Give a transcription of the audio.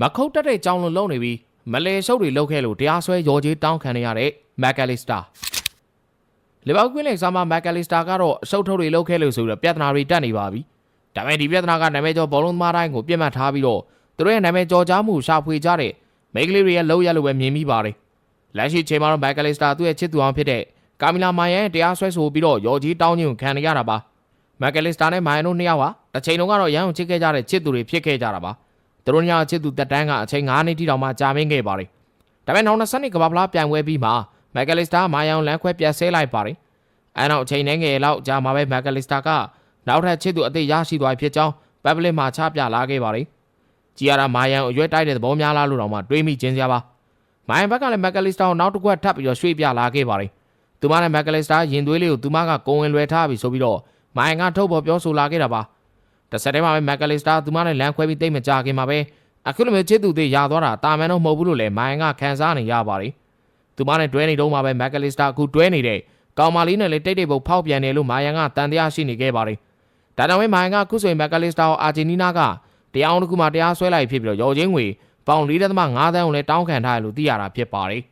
မခုတ်တက်တဲ့ကြောင်လုံးလုံးနေပြီးမလဲရှုပ်တွေလုတ်ခဲ့လို့တရားစွဲရော်ကြီးတောင်းခံနေရတဲ့မက်ကယ်လီစတာလီဗာပူးကွင်းလိန်ဆာမမက်ကယ်လီစတာကတော့အဆုတ်ထုတ်တွေလုတ်ခဲ့လို့ဆိုပြီးတော့ပြဿနာတွေတက်နေပါပြီဒါပေမဲ့ဒီပြဿနာကနာမည်ကျော်ဘောလုံးသမားတိုင်းကိုပြစ်မှတ်ထားပြီးတော့သူတို့ရဲ့နာမည်ကျော်ကြားမှုရှာဖွေကြတဲ့မိန်းကလေးတွေရဲ့လောက်ရလို့ပဲမြင်မိပါတယ်လက်ရှိချိန်မှာတော့မက်ကယ်လီစတာသူ့ရဲ့ချစ်သူအောင်ဖြစ်တဲ့ကာမီလာမိုင်ယန်တရားစွဲဆိုပြီးတော့ရော်ကြီးတောင်းခြင်းကိုခံနေရတာပါမက်ကယ်လစ္စတာနဲ့မိုင်ယန်တို့နှစ်ယောက်ဟာတစ်ချိန်လုံးကတော့ရန်ကိုချစ်ခဲ့ကြတဲ့ချစ်သူတွေဖြစ်ခဲ့ကြတာပါ သူတို့ညချစ်သူတက်တန်းကအချိန်9နှစ်တိတောင်မှကြာမင်းခဲ့ပါတယ်ဒါပေမဲ့နောက်20နှစ်ကမ္ဘာဖလားပြိုင်ပွဲပြီးမှမက်ကယ်လစ္စတာမိုင်ယန်လမ်းခွဲပြတ်ဆဲလိုက်ပါတယ်အဲနောက်အချိန်နဲ့ငယ်လောက်ကြာမှပဲမက်ကယ်လစ္စတာကနောက်ထပ်ချစ်သူအသေးရရှိသွားဖြစ်ကြောင်းပက်ပလစ်မှာချပြလာခဲ့ပါတယ်ကြည်ရတာမိုင်ယန်အရွက်တိုက်တဲ့သဘောများလားလို့တော့မှတွေးမိခြင်းစရာပါမိုင်ယန်ဘက်ကလည်းမက်ကယ်လစ္စတာကိုနောက်တစ်ခွက်ထပ်ပြီးတော့ရွှေ့ပြလာခဲ့ပါတယ်သူမနဲ့မက်ကယ်လစ္စတာရင်သွေးလေးကိုသူမကကိုဝင်လွယ်ထားပြီဆိုပြီးတော့မိုင်ကထုတ်ပေါ်ပြောဆိုလာခဲ့တာပါ တစ်ဆက်တည်းမှာပဲမက်ကယ်လစ္စတာသူမနဲ့လမ်းခွဲပြီးတိတ်မကြခင်မှာပဲအခုလိုမျိုးချစ်သူတွေရာသွားတာတာမန်တော့မဟုတ်ဘူးလို့လည်းမိုင်ကခံစားနေရပါတယ်သူမနဲ့တွဲနေတော့မှပဲမက်ကယ်လစ္စတာအခုတွဲနေတဲ့ကောင်မလေးနဲ့လည်းတိတ်တိတ်ပုတ်ဖောက်ပြန်တယ်လို့မိုင်ကတန်တရားရှိနေခဲ့ပါတယ်ဒါကြောင့်ပဲမိုင်ကအခုဆိုရင်မက်ကယ်လစ္စတာကိုအာဂျင်နီးနားကတရားအောင်တစ်ခုမှတရားစွဲလိုက်ဖြစ်ပြီးတော့ရော်ချင်းငွေပေါင်၄ .5 သန်းကိုလည်းတောင်းခံထားရလို့သိရတာဖြစ်ပါတယ်